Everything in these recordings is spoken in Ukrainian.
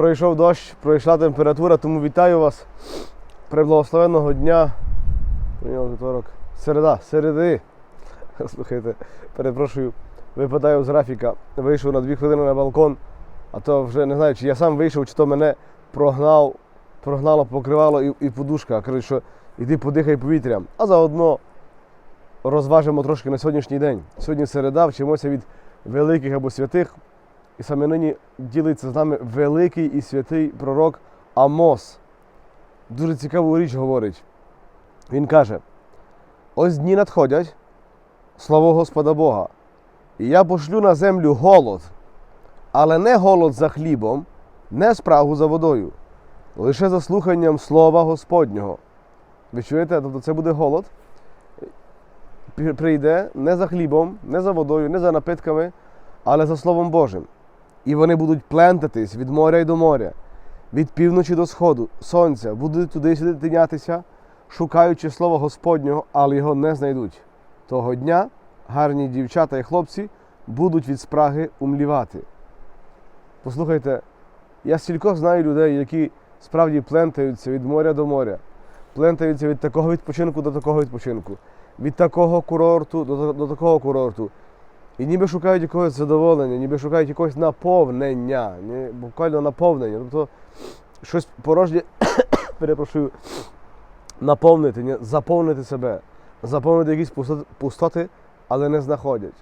Пройшов дощ, пройшла температура, тому вітаю вас. Преблагословенного дня. Вівторок. Середа, середи. Слухайте, перепрошую, випадаю з графіка. Вийшов на дві хвилини на балкон, а то вже не знаю, чи я сам вийшов, чи то мене прогнав, прогнало, покривало і, і подушка. Кажуть, що іди подихай повітрям. А заодно розважимо трошки на сьогоднішній день. Сьогодні середа, вчимося від великих або святих. І саме нині ділиться з нами великий і святий пророк Амос. Дуже цікаву річ говорить. Він каже: ось дні надходять, слово Господа Бога, і я пошлю на землю голод, але не голод за хлібом, не спрагу за водою, лише за слуханням слова Господнього. Ви чуєте? Тобто це буде голод. Прийде не за хлібом, не за водою, не за напитками, але за Словом Божим. І вони будуть плентатись від моря й до моря, від півночі до сходу, сонця, будуть туди-сюди тинятися, шукаючи слова Господнього, але його не знайдуть. Того дня гарні дівчата і хлопці будуть від спраги умлівати. Послухайте, я стільки знаю людей, які справді плентаються від моря до моря, плентаються від такого відпочинку до такого відпочинку, від такого курорту до, до такого курорту. І ніби шукають якогось задоволення, ніби шукають якогось наповнення, буквально наповнення. Тобто щось порожнє, перепрошую, наповнити, заповнити себе, заповнити якісь пустоти, але не знаходять.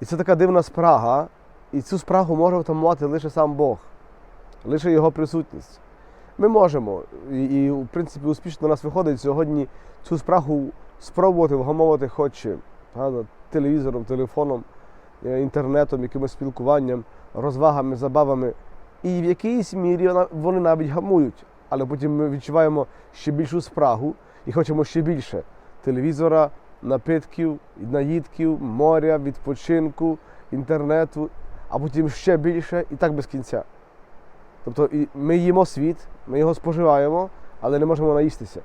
І це така дивна спрага, і цю спрагу може втамувати лише сам Бог, лише Його присутність. Ми можемо, і, і в принципі успішно у нас виходить сьогодні цю спрагу спробувати вгамовувати хоч. Правда? Телевізором, телефоном, е, інтернетом, якимось спілкуванням, розвагами, забавами. І в якійсь мірі вони навіть гамують. Але потім ми відчуваємо ще більшу спрагу і хочемо ще більше телевізора, напитків, наїдків, моря, відпочинку, інтернету, а потім ще більше і так без кінця. Тобто ми їмо світ, ми його споживаємо, але не можемо наїстися.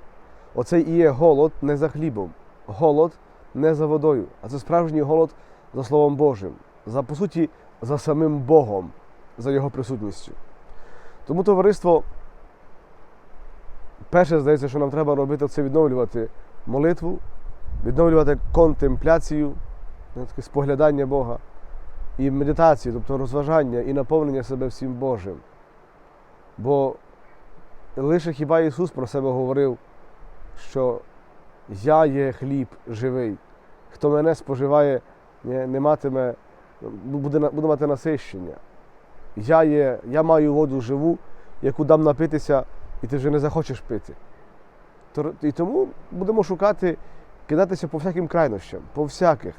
Оце і є голод не за хлібом, голод не за водою, а це справжній голод за Словом Божим, за по суті, за самим Богом, за Його присутністю. Тому товариство, перше здається, що нам треба робити, це відновлювати молитву, відновлювати контемпляцію, таке споглядання Бога, і медитацію, тобто розважання і наповнення себе всім Божим. Бо лише хіба Ісус про себе говорив, що я є хліб живий. Хто мене споживає, не, матиме, буде, буде мати насищення. Я, є, я маю воду живу, яку дам напитися, і ти вже не захочеш пити. І тому будемо шукати, кидатися по всяким крайнощам, по всяких.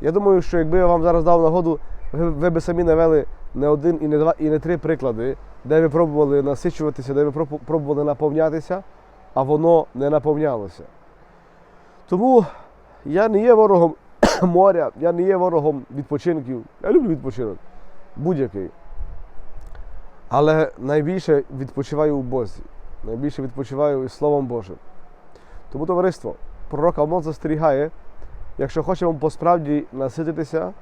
Я думаю, що якби я вам зараз дав нагоду, ви, ви би самі навели не один і не два, і не три приклади, де ви пробували насичуватися, де ви пробували наповнятися, а воно не наповнялося. Тому я не є ворогом моря, я не є ворогом відпочинків. Я люблю відпочинок. Будь-який. Але найбільше відпочиваю у Бозі. Найбільше відпочиваю із Словом Божим. Тому товариство, пророк Амон застерігає, якщо хочемо посправді насититися,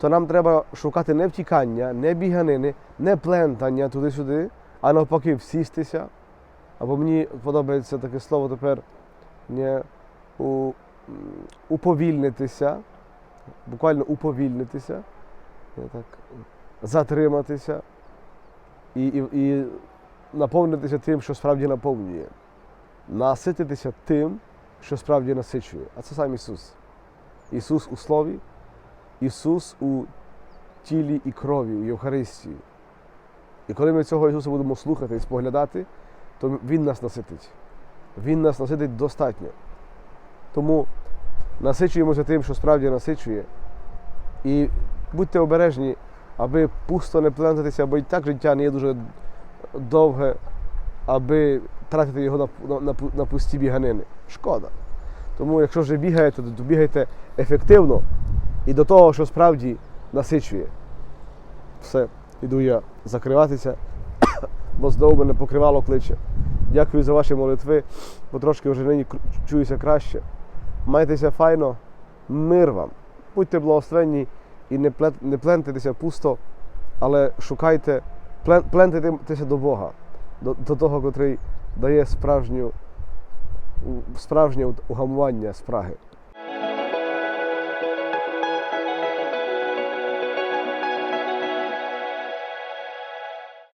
то нам треба шукати не втікання, не біганини, не плентання туди-сюди, а навпаки, всістися. Або мені подобається таке слово тепер не у, уповільнитися, буквально уповільнитися, так, затриматися і, і, і наповнитися тим, що справді наповнює. Насититися тим, що справді насичує. А це сам Ісус. Ісус у Слові, Ісус у тілі і крові, у Євхаристії. І коли ми цього Ісуса будемо слухати і споглядати, то Він нас наситить. Він нас наситить достатньо. Тому насичуємося тим, що справді насичує. І будьте обережні, аби пусто не плентатися, бо і так життя не є дуже довге, аби тратити його на, на, на, пусті біганини. Шкода. Тому, якщо вже бігаєте, то бігайте ефективно і до того, що справді насичує. Все, іду я закриватися, бо знову мене покривало кличе. Дякую за ваші молитви, бо трошки вже нині чуюся краще. Майтеся файно, мир вам. Будьте благословенні і не, не плентайтеся пусто, але шукайте плен- плентитися до Бога, до, до того, котрий дає справжню, справжнє угамування спраги.